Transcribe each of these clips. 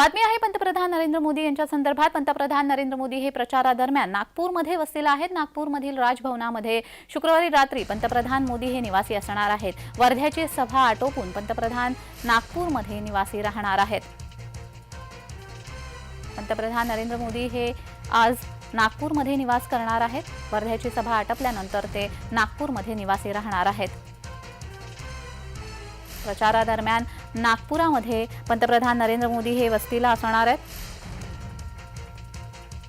बातमी आहे पंतप्रधान नरेंद्र मोदी यांच्या संदर्भात. पंतप्रधान नरेंद्र मोदी हे प्रचारादरम्यान नागपूरमध्ये वसलेले आहेत. नागपूरमधील राजभवनामध्ये शुक्रवारी रात्री पंतप्रधान मोदी हे निवासी असणार आहेत. वर्ध्याची सभा आटोपून पंतप्रधान नागपूरमध्ये निवासी राहणार आहेत. पंतप्रधान नरेंद्र मोदी हे आज नागपूरमध्ये निवास करणार आहेत. वर्ध्याची सभा आटपल्यानंतर ते नागपूरमध्ये निवासी राहणार आहेत. प्रचारादरम्यान नागपुरामध्ये पंतप्रधान नरेंद्र मोदी हे वस्तीला असणार आहेत.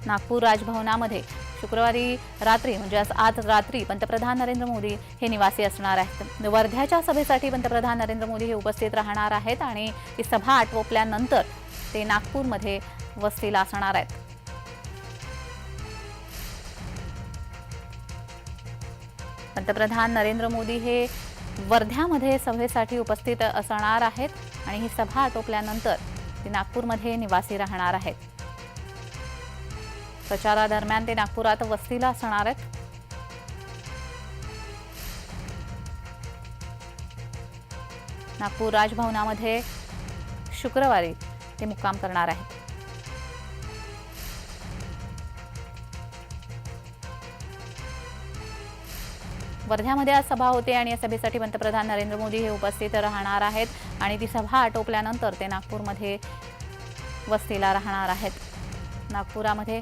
नागपूर राजभवनामध्ये शुक्रवारी रात्री म्हणजे आज आज रात्री पंतप्रधान नरेंद्र मोदी हे निवासी असणार आहेत. वर्ध्याच्या सभेसाठी पंतप्रधान नरेंद्र मोदी हे उपस्थित राहणार आहेत आणि ती सभा आटोपल्यानंतर ते नागपूरमध्ये वस्तीला असणार आहेत. पंतप्रधान नरेंद्र मोदी हे वर्ध्यामध्ये सभेसाठी उपस्थित असणार आहेत आणि ही सभा आटोपल्यानंतर ते नागपूरमध्ये निवासी राहणार आहेत. प्रचारादरम्यान ते नागपुरात वस्तीला असणार आहेत. नागपूर राजभवनामध्ये शुक्रवारी ते मुक्काम करणार आहेत. वर्ध्यामध्ये आज सभा होते आणि या सभेसाठी पंतप्रधान नरेंद्र मोदी हे उपस्थित राहणार आहेत. आणि ती सभा आटोपल्यानंतर ते नागपूरमध्ये वस्तीला राहणार आहेत. नागपुरामध्ये